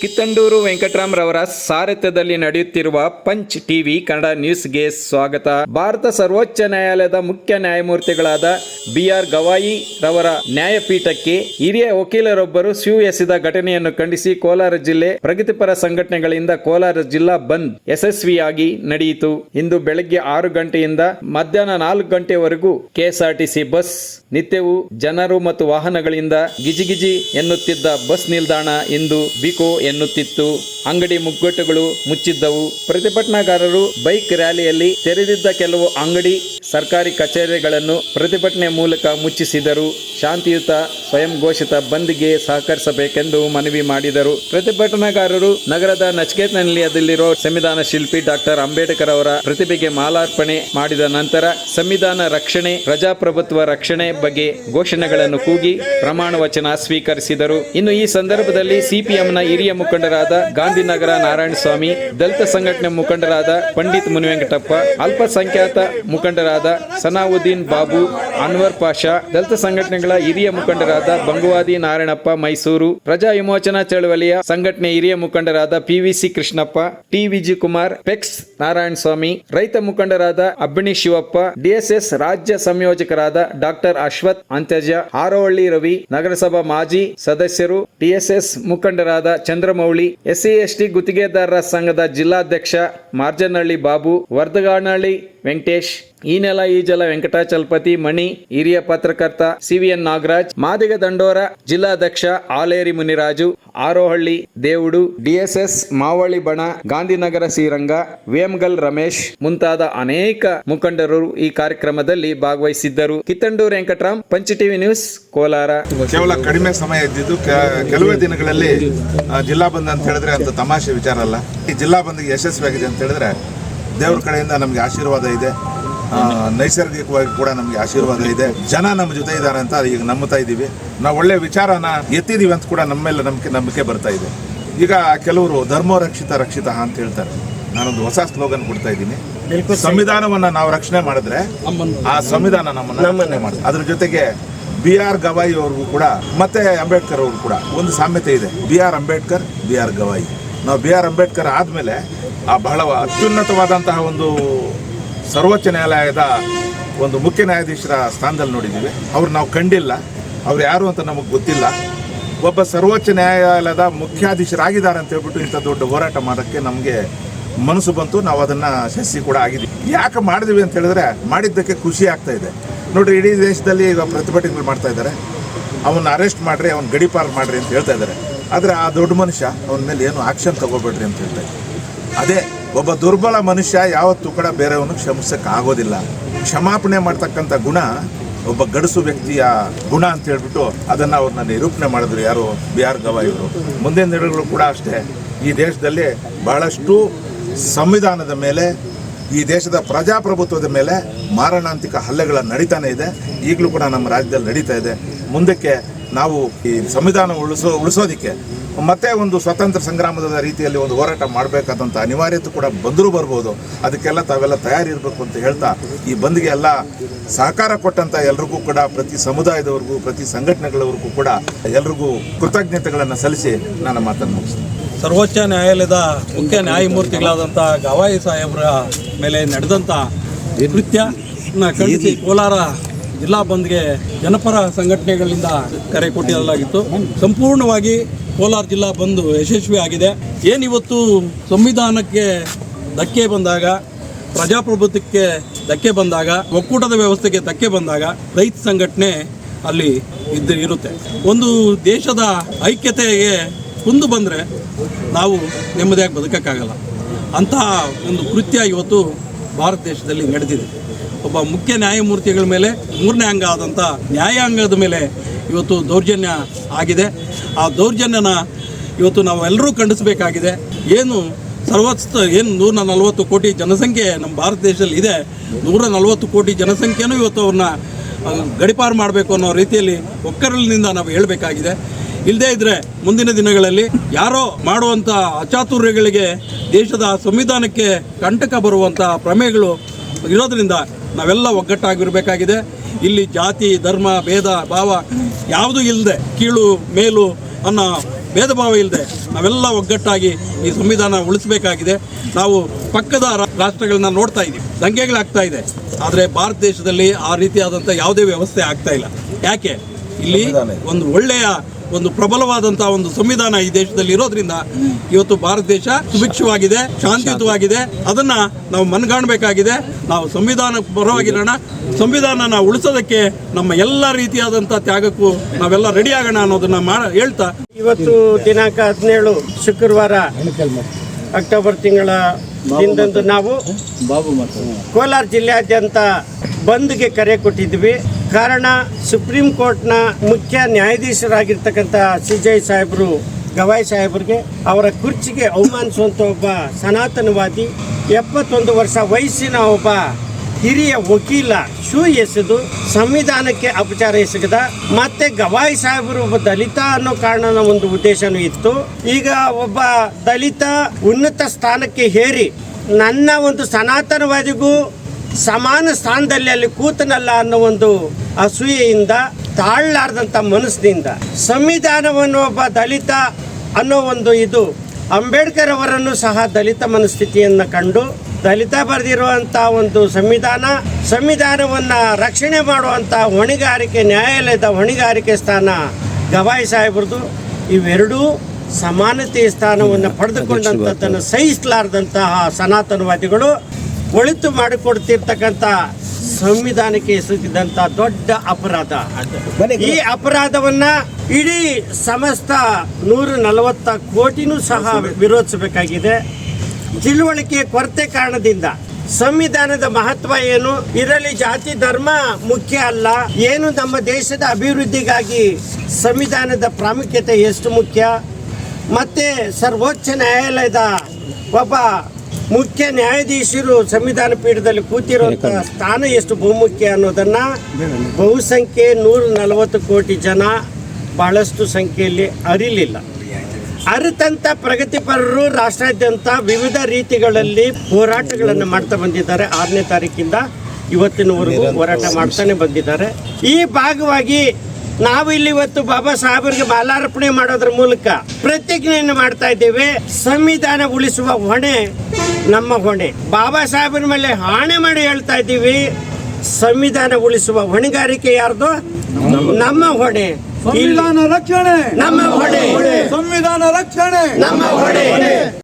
ಕಿತ್ತಂಡೂರು ವೆಂಕಟರಾಮ್ರವರ ಸಾರಥ್ಯದಲ್ಲಿ ನಡೆಯುತ್ತಿರುವ punch TV Kannada ನ್ಯೂಸ್ಗೆ ಸ್ವಾಗತ. ಭಾರತ ಸರ್ವೋಚ್ಚ ನ್ಯಾಯಾಲಯದ ಮುಖ್ಯ ನ್ಯಾಯಮೂರ್ತಿಗಳಾದ ಬಿ ಆರ್ ಗವಾಯಿ ರವರ ನ್ಯಾಯಪೀಠಕ್ಕೆ ಹಿರಿಯ ವಕೀಲರೊಬ್ಬರು ಸ್ಯೂ ಎಸೆದ ಘಟನೆಯನ್ನು ಖಂಡಿಸಿ ಕೋಲಾರ ಜಿಲ್ಲೆ ಪ್ರಗತಿಪರ ಸಂಘಟನೆಗಳಿಂದ ಕೋಲಾರ ಜಿಲ್ಲಾ ಬಂದ್ ಯಶಸ್ವಿಯಾಗಿ ನಡೆಯಿತು. ಇಂದು ಬೆಳಗ್ಗೆ ಆರು ಗಂಟೆಯಿಂದ ಮಧ್ಯಾಹ್ನ ನಾಲ್ಕು ಗಂಟೆವರೆಗೂ ಕೆಎಸ್ಆರ್ಟಿಸಿ ಬಸ್ ನಿತ್ಯವೂ ಜನರು ಮತ್ತು ವಾಹನಗಳಿಂದ ಗಿಜಿಗಿಜಿ ಎನ್ನುತ್ತಿದ್ದ ಬಸ್ ನಿಲ್ದಾಣ ಇಂದು ಬಿಕೋ ಎನ್ನುತ್ತಿತ್ತು. ಅಂಗಡಿ ಮುಗ್ಗಟ್ಟುಗಳು ಮುಚ್ಚಿದ್ದವು. ಪ್ರತಿಭಟನಾಕಾರರು ಬೈಕ್ ರ್ಯಾಲಿಯಲ್ಲಿ ತೆರೆದಿದ್ದ ಕೆಲವು ಅಂಗಡಿ ಸರ್ಕಾರಿ ಕಚೇರಿಗಳನ್ನು ಪ್ರತಿಭಟನೆ ಮೂಲಕ ಮುಚ್ಚಿಸಿದರು ಶಾಂತಿಯುತ, ಸ್ವಯಂ ಘೋಷಿತ ಬಂದ್ಗೆ ಸಹಕರಿಸಬೇಕೆಂದು ಮನವಿ ಮಾಡಿದರು. ಪ್ರತಿಭಟನಾಕಾರರು ನಗರದ ನಚಿಕೇತ ನಿಲಯದಲ್ಲಿರುವ ಸಂವಿಧಾನ ಶಿಲ್ಪಿ ಡಾಕ್ಟರ್ ಅಂಬೇಡ್ಕರ್ ಅವರ ಪ್ರತಿಭೆಗೆ ಮಾಲಾರ್ಪಣೆ ಮಾಡಿದ ನಂತರ ಸಂವಿಧಾನ ರಕ್ಷಣೆ, ಪ್ರಜಾಪ್ರಭುತ್ವ ರಕ್ಷಣೆ ಬಗ್ಗೆ ಘೋಷಣೆಗಳನ್ನು ಕೂಗಿ ಪ್ರಮಾಣ ವಚನ ಸ್ವೀಕರಿಸಿದರು. ಇನ್ನು ಈ ಸಂದರ್ಭದಲ್ಲಿ ಸಿಪಿಎಂನ ಹಿರಿಯ ಮುಖಂಡರಾದ ಗಾಂಧಿನಗರ ನಾರಾಯಣಸ್ವಾಮಿ, ದಲಿತ ಸಂಘಟನೆ ಮುಖಂಡರಾದ ಪಂಡಿತ್ ಮುನಿವೆಂಕಟಪ್ಪ, ಅಲ್ಪಸಂಖ್ಯಾತ ಮುಖಂಡರಾದ ಸನಾವುದ್ದೀನ್ ಬಾಬು, ಅನ್ವರ್ ಪಾಷಾ, ದಲಿತ ಸಂಘಟನೆಗಳ ಹಿರಿಯ ಮುಖಂಡರಾದ ಬಂಗುವಾದಿ ನಾರಾಯಣಪ್ಪ ಮೈಸೂರು, ಪ್ರಜಾ ವಿಮೋಚನಾ ಚಳವಳಿಯ ಸಂಘಟನೆ ಹಿರಿಯ ಮುಖಂಡರಾದ ಪಿವಿಸಿ ಕೃಷ್ಣಪ್ಪ ಟಿ ವಿಜಯಕುಮಾರ್ ಪೆಕ್ಸ್ ನಾರಾಯಣ ಸ್ವಾಮಿ ರೈತ ಮುಖಂಡರಾದ ಅಬ್ಬಿಣಿ ಶಿವಪ್ಪ, ಡಿಎಸ್ಎಸ್ ರಾಜ್ಯ ಸಂಯೋಜಕರಾದ ಡಾಕ್ಟರ್ ಅಶ್ವಥ್ ಅಂತ್ಯಜ ಆರೋಹಳ್ಳಿ ರವಿ, ನಗರಸಭಾ ಮಾಜಿ ಸದಸ್ಯರು ಟಿಎಸ್ಎಸ್ ಮುಖಂಡರಾದ ಚಂದ್ರಮೌಳಿ, ಎಸ್ಸಿ ಎಸ್ಟಿ ಗುತ್ತಿಗೆದಾರರ ಸಂಘದ ಜಿಲ್ಲಾಧ್ಯಕ್ಷ ಮಾರ್ಜನಹಳ್ಳಿ ಬಾಬು ವರ್ಧಗಾನಹಳ್ಳಿ ವೆಂಕಟೇಶ್ ಈ ನೆಲ, ಈ ಜಲ, ವೆಂಕಟಾಚಲಪತಿ, ಮಣಿ, ಹಿರಿಯ ಪತ್ರಕರ್ತ ಸಿವಿಎನ್ ನಾಗರಾಜ್, ಮಾದಿಗ ದಂಡೋರ, ಜಿಲ್ಲಾಧ್ಯಕ್ಷ ಆಲೇರಿ ಮುನಿರಾಜು, ಆರೋಹಳ್ಳಿ, ದೇವುಡು ಡಿಎಸ್ಎಸ್ ಮಾವಳ್ಳಿ ಬಣ, ಗಾಂಧಿನಗರ ಶ್ರೀರಂಗ, ವೇಮಗಲ್ ರಮೇಶ್ ಮುಂತಾದ ಅನೇಕ ಮುಖಂಡರು ಈ ಕಾರ್ಯಕ್ರಮದಲ್ಲಿ ಭಾಗವಹಿಸಿದ್ದರು. ಕಿತ್ತಂಡೂರು ವೆಂಕಟರಾಮ್, ಪಂಚ ಟಿವಿ ನ್ಯೂಸ್, ಕೋಲಾರ. ಕೇವಲ ಕಡಿಮೆ ಸಮಯ ಇದ್ದಿದ್ದು ಕೆಲವೇ ದಿನಗಳಲ್ಲಿ ಜಿಲ್ಲಾ ಬಂದ್ ಅಂತ ಹೇಳಿದ್ರೆ ಅಂತ ತಮಾಷೆ ವಿಚಾರ ಅಲ್ಲ. ಈ ಜಿಲ್ಲಾ ಬಂದ್ಗೆ ಯಶಸ್ವಿಯಾಗಿದೆ ಅಂತ ಹೇಳಿದ್ರೆ ದೇವ್ರ ಕಡೆಯಿಂದ ನಮಗೆ ಆಶೀರ್ವಾದ ಇದೆ. ನೈಸರ್ಗಿಕವಾಗಿ ಕೂಡ ನಮಗೆ ಆಶೀರ್ವಾದ ಇದೆ. ಜನ ನಮ್ಮ ಜೊತೆ ಇದ್ದಾರೆ ಅಂತ ಈಗ ನಂಬ್ತಾ ಇದ್ದೀವಿ. ನಾವು ಒಳ್ಳೆ ವಿಚಾರನ ಎತ್ತಿದೀವಿ ಅಂತ ಕೂಡ ನಮ್ಮೆಲ್ಲ ಮೇಲೆ ನಂಬಿಕೆ ನಂಬಿಕೆ ಬರ್ತಾ ಇದೆ. ಈಗ ಕೆಲವರು ಧರ್ಮ ರಕ್ಷಿತ ರಕ್ಷಿತ ಅಂತ ಹೇಳ್ತಾರೆ. ನಾನೊಂದು ಹೊಸ ಸ್ಲೋಗನ್ ಕೊಡ್ತಾ ಇದ್ದೀನಿ. ಸಂವಿಧಾನವನ್ನ ನಾವು ರಕ್ಷಣೆ ಮಾಡಿದ್ರೆ ಆ ಸಂವಿಧಾನ ನಮ್ಮನ್ನ ಮಾಡುತ್ತೆ ಅದ್ರ ಜೊತೆಗೆ ಬಿ ಆರ್ ಗವಾಯಿ ಅವ್ರಿಗೂ ಕೂಡ ಮತ್ತೆ ಅಂಬೇಡ್ಕರ್ ಅವ್ರಿಗೂ ಕೂಡ ಒಂದು ಸಾಮ್ಯತೆ ಇದೆ. B R Ambedkar B R Gavai. ನಾವು ಬಿ ಆರ್ ಅಂಬೇಡ್ಕರ್ ಆದಮೇಲೆ ಆ ಬಹಳ ಅತ್ಯುನ್ನತವಾದಂತಹ ಒಂದು ಸರ್ವೋಚ್ಚ ನ್ಯಾಯಾಲಯದ ಒಂದು ಮುಖ್ಯ ನ್ಯಾಯಾಧೀಶರ ಸ್ಥಾನದಲ್ಲಿ ನೋಡಿದ್ದೀವಿ. ಅವ್ರು ನಾವು ಕಂಡಿಲ್ಲ. ಅವ್ರು ಯಾರು ಅಂತ ನಮಗೆ ಗೊತ್ತಿಲ್ಲ. ಒಬ್ಬ ಸರ್ವೋಚ್ಚ ನ್ಯಾಯಾಲಯದ ಮುಖ್ಯಾಧೀಶರಾಗಿದ್ದಾರೆ ಅಂತ ಹೇಳ್ಬಿಟ್ಟು ಇಂಥ ದೊಡ್ಡ ಹೋರಾಟ ಮಾಡೋಕ್ಕೆ ನಮಗೆ ಮನಸ್ಸು ಬಂತು. ನಾವು ಅದನ್ನು ಶಸ್ಸಿ ಕೂಡ ಆಗಿದ್ದೀವಿ. ಯಾಕೆ ಮಾಡಿದ್ವಿ ಅಂತ ಹೇಳಿದ್ರೆ ಮಾಡಿದ್ದಕ್ಕೆ ಖುಷಿ ಆಗ್ತಾ ಇದೆ. ನೋಡಿ ಇಡೀ ದೇಶದಲ್ಲಿ ಈಗ ಪ್ರತಿಭಟನೆಗಳು ಮಾಡ್ತಾ ಇದ್ದಾರೆ. ಅವನ್ನ ಅರೆಸ್ಟ್ ಮಾಡ್ರಿ, ಅವ್ನ ಗಡಿಪಾರು ಮಾಡ್ರಿ ಅಂತ ಹೇಳ್ತಾ ಇದ್ದಾರೆ. ಆದರೆ ಆ ದೊಡ್ಡ ಮನುಷ್ಯ ಅವನ ಮೇಲೆ ಏನು ಆಕ್ಷನ್ ತಗೋಬೇಡ್ರಿ ಅಂತ ಹೇಳ್ತಾ ಇದ್ದಾರೆ. ಅದೇ ಒಬ್ಬ ದುರ್ಬಲ ಮನುಷ್ಯ ಯಾವತ್ತೂ ಕೂಡ ಬೇರೆಯವನು ಕ್ಷಮಿಸಕ್ಕೆ ಆಗೋದಿಲ್ಲ. ಕ್ಷಮಾಪಣೆ ಮಾಡ್ತಕ್ಕಂಥ ಗುಣ ಒಬ್ಬ ಗಡಸು ವ್ಯಕ್ತಿಯ ಗುಣ ಅಂತ ಹೇಳ್ಬಿಟ್ಟು ಅದನ್ನ ಅವ್ರನ್ನ ನಿರೂಪಣೆ ಮಾಡಿದ್ರು ಯಾರು ಬಿ ಆರ್ ಗವಾಯ್ ಅವರು ಮುಂದಿನ ದಿನಗಳು ಕೂಡ ಅಷ್ಟೇ. ಈ ದೇಶದಲ್ಲಿ ಬಹಳಷ್ಟು ಸಂವಿಧಾನದ ಮೇಲೆ, ಈ ದೇಶದ ಪ್ರಜಾಪ್ರಭುತ್ವದ ಮೇಲೆ ಮಾರಣಾಂತಿಕ ಹಲ್ಲೆಗಳ ನಡೀತಾನೆ ಇದೆ. ಈಗಲೂ ಕೂಡ ನಮ್ಮ ರಾಜ್ಯದಲ್ಲಿ ನಡೀತಾ ಇದೆ. ಮುಂದಕ್ಕೆ ನಾವು ಈ ಸಂವಿಧಾನ ಉಳಿಸೋ, ಉಳಿಸೋದಕ್ಕೆ ಮತ್ತೆ ಒಂದು ಸ್ವತಂತ್ರ ಸಂಗ್ರಾಮದ ರೀತಿಯಲ್ಲಿ ಒಂದು ಹೋರಾಟ ಮಾಡಬೇಕಾದಂಥ ಅನಿವಾರ್ಯತೆ ಕೂಡ ಬಂದರೂ ಬರ್ಬೋದು. ಅದಕ್ಕೆಲ್ಲ ತಾವೆಲ್ಲ ತಯಾರಿರಬೇಕು ಅಂತ ಹೇಳ್ತಾ ಈ ಬಂದ್ಗೆ ಎಲ್ಲ ಸಹಕಾರ ಕೊಟ್ಟಂಥ ಎಲ್ರಿಗೂ ಕೂಡ, ಪ್ರತಿ ಸಮುದಾಯದವರಿಗೂ, ಪ್ರತಿ ಸಂಘಟನೆಗಳವರೆಗೂ ಕೂಡ ಎಲ್ರಿಗೂ ಕೃತಜ್ಞತೆಗಳನ್ನು ಸಲ್ಲಿಸಿ ನನ್ನ ಮಾತನ್ನು ಮುಗಿಸ್ತೀನಿ. ಸರ್ವೋಚ್ಚ ನ್ಯಾಯಾಲಯದ ಮುಖ್ಯ ನ್ಯಾಯಮೂರ್ತಿಗಳಾದಂಥ ಗವಾಯಿ ಸಾಹೇಬರ ಮೇಲೆ ನಡೆದಂಥ ನೃತ್ಯ ಖಂಡಿಸಿ ಕೋಲಾರ ಜಿಲ್ಲಾ ಬಂದ್ಗೆ ಜನಪರ ಸಂಘಟನೆಗಳಿಂದ ಕರೆ ಕೊಟ್ಟಿರಲಾಗಿತ್ತು. ಸಂಪೂರ್ಣವಾಗಿ ಕೋಲಾರ ಜಿಲ್ಲಾ ಬಂದು ಯಶಸ್ವಿ ಆಗಿದೆ. ಏನಿವತ್ತು ಸಂವಿಧಾನಕ್ಕೆ ಧಕ್ಕೆ ಬಂದಾಗ, ಪ್ರಜಾಪ್ರಭುತ್ವಕ್ಕೆ ಧಕ್ಕೆ ಬಂದಾಗ, ಒಕ್ಕೂಟದ ವ್ಯವಸ್ಥೆಗೆ ಧಕ್ಕೆ ಬಂದಾಗ ರೈತ ಸಂಘಟನೆ ಅಲ್ಲಿ ಇದ್ದು ಇರುತ್ತೆ. ಒಂದು ದೇಶದ ಐಕ್ಯತೆಗೆ ಕುಂದು ಬಂದರೆ ನಾವು ನೆಮ್ಮದಿಯಾಗಿ ಬದುಕೋಕ್ಕಾಗಲ್ಲ. ಅಂತಹ ಒಂದು ಕೃತ್ಯ ಇವತ್ತು ಭಾರತ ದೇಶದಲ್ಲಿ ನಡೆದಿದೆ. ಒಬ್ಬ ಮುಖ್ಯ ನ್ಯಾಯಮೂರ್ತಿಗಳ ಮೇಲೆ ಮೂರನೇ ಅಂಗ ಆದಂಥ ನ್ಯಾಯಾಂಗದ ಮೇಲೆ ಇವತ್ತು ದೌರ್ಜನ್ಯ ಆಗಿದೆ. ಆ ದೌರ್ಜನ್ಯನ ಇವತ್ತು ನಾವೆಲ್ಲರೂ ಖಂಡಿಸಬೇಕಾಗಿದೆ. ಏನು ಸರ್ವತ್ ಏನು ನೂರ ನಲವತ್ತು ಕೋಟಿ ಜನಸಂಖ್ಯೆ ನಮ್ಮ ಭಾರತ ದೇಶದಲ್ಲಿ ಇದೆ. ನೂರ ನಲವತ್ತು ಕೋಟಿ ಜನಸಂಖ್ಯೆನೂ ಇವತ್ತು ಅವ್ರನ್ನ ಗಡಿಪಾರು ಮಾಡಬೇಕು ಅನ್ನೋ ರೀತಿಯಲ್ಲಿ ಒಕ್ಕರಲಿನಿಂದ ನಾವು ಹೇಳಬೇಕಾಗಿದೆ. ಇಲ್ಲದೇ ಇದ್ರೆ ಮುಂದಿನ ದಿನಗಳಲ್ಲಿ ಯಾರೋ ಮಾಡುವಂಥ ಅಚಾತುರ್ಯಗಳಿಗೆ ದೇಶದ ಸಂವಿಧಾನಕ್ಕೆ ಕಂಟಕ ಬರುವಂಥ ಪ್ರಮೇಯಗಳು ಇರೋದರಿಂದ ನಾವೆಲ್ಲ ಒಗ್ಗಟ್ಟಾಗಿರಬೇಕಾಗಿದೆ. ಇಲ್ಲಿ ಜಾತಿ, ಧರ್ಮ, ಭೇದ, ಭಾವ ಯಾವುದೂ ಇಲ್ಲದೆ ಕೀಳು, ಮೇಲು ಅನ್ನೋ ಭೇದ ಭಾವ ಇಲ್ಲದೆ ನಾವೆಲ್ಲ ಒಗ್ಗಟ್ಟಾಗಿ ಈ ಸಂವಿಧಾನ ಉಳಿಸಬೇಕಾಗಿದೆ. ನಾವು ಪಕ್ಕದ ರಾಷ್ಟ್ರಗಳನ್ನ ನೋಡ್ತಾ ಇದ್ದೀವಿ. ದಂಗೆಗಳಾಗ್ತಾ ಇದೆ. ಆದರೆ ಭಾರತ ದೇಶದಲ್ಲಿ ಆ ರೀತಿಯಾದಂಥ ಯಾವುದೇ ವ್ಯವಸ್ಥೆ ಆಗ್ತಾ ಇಲ್ಲ. ಯಾಕೆ? ಇಲ್ಲಿ ಒಂದು ಒಳ್ಳೆಯ ಒಂದು ಪ್ರಬಲವಾದಂತಹ ಒಂದು ಸಂವಿಧಾನ ಈ ದೇಶದಲ್ಲಿ ಇರೋದ್ರಿಂದ ಇವತ್ತು ಭಾರತ ದೇಶ ಸುಭಿಕ್ಷವಾಗಿದೆ ಶಾಂತಿಯುತವಾಗಿದೆ. ಅದನ್ನ ನಾವು ಮನಗಾಣಬೇಕಾಗಿದೆ. ನಾವು ಸಂವಿಧಾನ ಪರವಾಗಿರೋಣ ಸಂವಿಧಾನನ ಉಳಿಸೋದಕ್ಕೆ ನಮ್ಮ ಎಲ್ಲ ರೀತಿಯಾದಂಥ ತ್ಯಾಗಕ್ಕೂ ನಾವೆಲ್ಲ ರೆಡಿ ಆಗೋಣ ಅನ್ನೋದನ್ನ ಮಾಡ ಹೇಳ್ತಾ. ಇವತ್ತು ದಿನಾಂಕ ಹದಿನೇಳು ಶುಕ್ರವಾರ ಅಕ್ಟೋಬರ್ ತಿಂಗಳ ದಿನದಂದು ನಾವು ಕೋಲಾರ ಜಿಲ್ಲೆಯಾದ್ಯಂತ ಬಂದ್ಗೆ ಕರೆ ಕೊಟ್ಟಿದ್ವಿ. ಕಾರಣ ಸುಪ್ರೀಂ ಕೋರ್ಟ್ನ ಮುಖ್ಯ ನ್ಯಾಯಾಧೀಶರಾಗಿರ್ತಕ್ಕಂಥ ಸಿ ಜೈ ಸಾಹೇಬರು, ಗವಾಯಿ ಸಾಹೇಬರಿಗೆ ಅವರ ಕುರ್ಚಿಗೆ ಅವಮಾನಿಸುವಂಥ ಒಬ್ಬ ಸನಾತನವಾದಿ, ಎಪ್ಪತ್ತೊಂದು ವರ್ಷ ವಯಸ್ಸಿನ ಒಬ್ಬ ಹಿರಿಯ ವಕೀಲ ಶೂ ಎಸೆದು ಸಂವಿಧಾನಕ್ಕೆ ಅಪಚಾರ ಎಸಗದ ಮತ್ತೆ ಗವಾಯಿ ಸಾಹೇಬರು ಒಬ್ಬ ದಲಿತ ಅನ್ನೋ ಕಾರಣನ ಒಂದು ಉದ್ದೇಶನೂ ಇತ್ತು. ಈಗ ಒಬ್ಬ ದಲಿತ ಉನ್ನತ ಸ್ಥಾನಕ್ಕೆ ಹೇರಿ, ನನ್ನ ಒಂದು ಸನಾತನವಾದಿಗೂ ಸಮಾನ ಸ್ಥಾನದಲ್ಲಿ ಅಲ್ಲಿ ಕೂತನಲ್ಲ ಅನ್ನೋ ಒಂದು ಅಸೂಯೆಯಿಂದ ತಾಳ್ಲಾರ್ದಂಥ ಮನಸ್ಸಿನಿಂದ, ಸಂವಿಧಾನವನ್ನು ಒಬ್ಬ ದಲಿತ ಅನ್ನೋ ಒಂದು ಇದು, ಅಂಬೇಡ್ಕರ್ ಅವರನ್ನು ಸಹ ದಲಿತ ಮನಸ್ಥಿತಿಯನ್ನು ಕಂಡು, ದಲಿತ ಬರೆದಿರುವಂಥ ಒಂದು ಸಂವಿಧಾನ, ಸಂವಿಧಾನವನ್ನು ರಕ್ಷಣೆ ಮಾಡುವಂಥ ಹೊಣೆಗಾರಿಕೆ, ನ್ಯಾಯಾಲಯದ ಹೊಣೆಗಾರಿಕೆ ಸ್ಥಾನ ಗವಾಯಿ ಸಾಹೇಬ್ರದ್ದು ಇವೆರಡೂ ಸಮಾನತೆಯ ಸ್ಥಾನವನ್ನು ಪಡೆದುಕೊಂಡಂಥದ್ದನ್ನು ಸಹಿಸಲಾರ್ದಂತಹ ಸನಾತನವಾದಿಗಳು. ಒಳಿತು ಮಾಡಿಕೊಡ್ತಿರ್ತಕ್ಕಂಥ ಸಂವಿಧಾನಕ್ಕೆ ಎಸಗಿದಂಥ ದೊಡ್ಡ ಅಪರಾಧ ಈ ಅಪರಾಧವನ್ನ ಇಡೀ ಸಮಸ್ತ ನೂರ ನಲವತ್ತ ಕೋಟಿನೂ ಸಹ ವಿರೋಧಿಸಬೇಕಾಗಿದೆ. ತಿಳುವಳಿಕೆ ಕೊರತೆ ಕಾರಣದಿಂದ ಸಂವಿಧಾನದ ಮಹತ್ವ ಏನು? ಇದರಲ್ಲಿ ಜಾತಿ ಧರ್ಮ ಮುಖ್ಯ ಅಲ್ಲ. ಏನು ನಮ್ಮ ದೇಶದ ಅಭಿವೃದ್ಧಿಗಾಗಿ ಸಂವಿಧಾನದ ಪ್ರಾಮುಖ್ಯತೆ ಎಷ್ಟು ಮುಖ್ಯ? ಮತ್ತೆ ಸರ್ವೋಚ್ಚ ನ್ಯಾಯಾಲಯದ ಒಬ್ಬ ಮುಖ್ಯ ನ್ಯಾಯಾಧೀಶರು ಸಂವಿಧಾನ ಪೀಠದಲ್ಲಿ ಕೂತಿರುವಂತಹ ಸ್ಥಾನ ಎಷ್ಟು ಬಹುಮುಖ್ಯ ಅನ್ನೋದನ್ನ ಬಹುಸಂಖ್ಯೆ ನೂರ ನಲವತ್ತು ಕೋಟಿ ಜನ ಬಹಳಷ್ಟು ಸಂಖ್ಯೆಯಲ್ಲಿ ಅರಿಲಿಲ್ಲ. ಅರಿತಂಥ ಪ್ರಗತಿಪರರು ರಾಷ್ಟ್ರಾದ್ಯಂತ ವಿವಿಧ ರೀತಿಗಳಲ್ಲಿ ಹೋರಾಟಗಳನ್ನು ಮಾಡ್ತಾ ಬಂದಿದ್ದಾರೆ. ಆರನೇ ತಾರೀಕಿಂದ ಇವತ್ತಿನವರೆಗೂ ಹೋರಾಟ ಮಾಡ್ತಾನೆ ಬಂದಿದ್ದಾರೆ. ಈ ಭಾಗವಾಗಿ ನಾವು ಇಲ್ಲಿ ಇವತ್ತು ಬಾಬಾ ಸಾಹೇಬರಿಗೆ ಮಾಲಾರ್ಪಣೆ ಮಾಡೋದ್ರ ಮೂಲಕ ಪ್ರತಿಜ್ಞೆಯನ್ನು ಮಾಡ್ತಾ ಇದ್ದೇವೆ. ಸಂವಿಧಾನ ಉಳಿಸುವ ಹೊಣೆ ನಮ್ಮ ಹೊಣೆ. ಬಾಬಾ ಸಾಹೇಬರ ಮೇಲೆ ಹಾಣೆ ಮಾಡಿ ಹೇಳ್ತಾ ಇದ್ದೀವಿ. ಸಂವಿಧಾನ ಉಳಿಸುವ ಹೊಣೆಗಾರಿಕೆ ಯಾರ್ದು? ನಮ್ಮ ಹೊಣೆ. ಸಂವಿಧಾನ ರಕ್ಷಣೆ. ನಮ್ಮ ಹೊಣೆ. ಸಂವಿಧಾನ ರಕ್ಷಣೆ. ನಮ್ಮ ಹೊಣೆ.